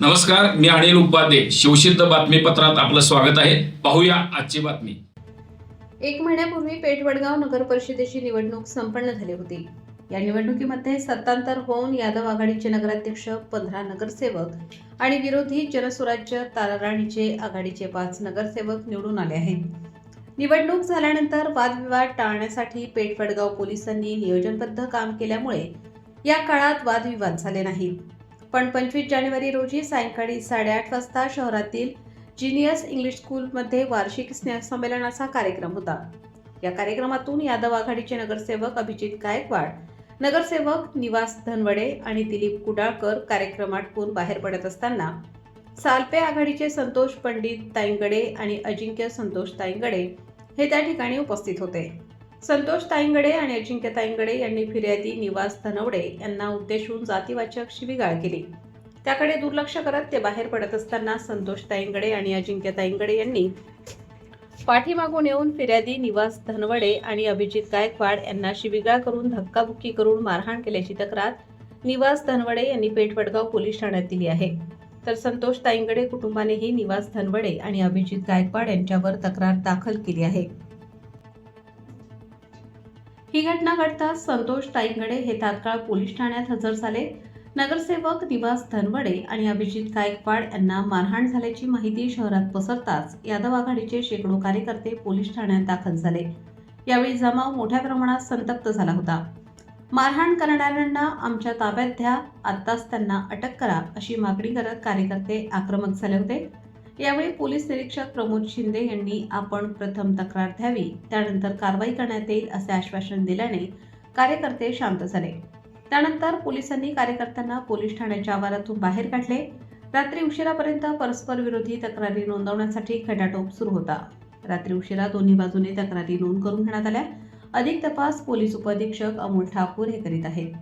नमस्कार मी अनिल उपाध्ये. शिवसिद्ध बातमीपत्रात आपलं स्वागत आहे. पाहूया आजची बातमी. एक महिन्यापूर्वी पेठवडगाव नगर परिषदेची निवडणूक संपन्न झाली होती. या निवडणुकीमध्ये सत्तांतर होऊन यादव आघाडीचे नगराध्यक्ष पंधरा नगरसेवक आणि विरोधी जनस्वराज्य ताराराणीचे आघाडीचे पाच नगरसेवक निवडून आले आहेत. निवडणूक झाल्यानंतर वादविवाद टाळण्यासाठी पेठवडगाव पोलिसांनी नियोजनबद्ध काम केल्यामुळे या काळात वादविवाद झाले नाहीत पण पंचवीस जानेवारी रोजी सायंकाळी साडेआठ वाजता शहरातील जिनियस इंग्लिश स्कूलमध्ये वार्षिक स्नेहसंमेलनाचा कार्यक्रम होता. या कार्यक्रमातून यादव आघाडीचे नगरसेवक अभिजित गायकवाड नगरसेवक निवास धनवडे आणि दिलीप कुडाळकर कार्यक्रमात आटपून बाहेर पडत असताना सालपे आघाडीचे संतोष पंडित ताईंगडे आणि अजिंक्य संतोष ताईंगडे हे त्या ठिकाणी उपस्थित होते. संतोष ताईंगडे आणि अजिंक्य ताईंगडे यांनी फिर्यादी निवास धनवडे यांना उद्देशून जातीवाचक शिवीगाळ केली. त्याकडे दुर्लक्ष करत ते बाहेर पडत असताना संतोष ताईंगडे आणि अजिंक्य ताईंगडे यांनी पाठीमागून येऊन फिर्यादी निवास धनवडे आणि अभिजित गायकवाड यांना शिवीगाळ करून धक्काबुक्की करून मारहाण केल्याची तक्रार निवास धनवडे यांनी पेठवडगाव पोलीस ठाण्यात दिली आहे. तर संतोष ताईंगडे कुटुंबानेही निवास धनवडे आणि अभिजित गायकवाड यांच्यावर तक्रार दाखल केली आहे. ही घटना घडताच संतोष ताईंगडे हे तात्काळ पोलीस ठाण्यात हजर झाले. नगरसेवक निवास धनवडे आणि अभिजित गायकवाड यांना मारहाण झाल्याची माहिती शहरात पसरताच यादव आघाडीचे शेकडो कार्यकर्ते पोलीस ठाण्यात दाखल झाले. यावेळी जमाव मोठ्या प्रमाणात संतप्त झाला होता. मारहाण करणाऱ्यांना आमच्या ताब्यात घ्या आत्ताच त्यांना अटक करा अशी मागणी करत कार्यकर्ते आक्रमक झाले होते. यावेळी पोलीस निरीक्षक प्रमोद शिंदे यांनी आपण प्रथम तक्रार द्यावी त्यानंतर कारवाई करण्यात येईल असे आश्वासन दिल्याने कार्यकर्ते शांत झाले. त्यानंतर पोलिसांनी कार्यकर्त्यांना पोलीस ठाण्याच्या आवारातून बाहेर काढले. रात्री उशिरापर्यंत परस्पर विरोधी तक्रारी नोंदवण्यासाठी खटाटोप सुरू होता. रात्री उशिरा दोन्ही बाजूने तक्रारी नोंद करून घेण्यात आल्या. अधिक तपास पोलीस उपअधीक्षक अमोल ठाकूर हे करीत आहेत.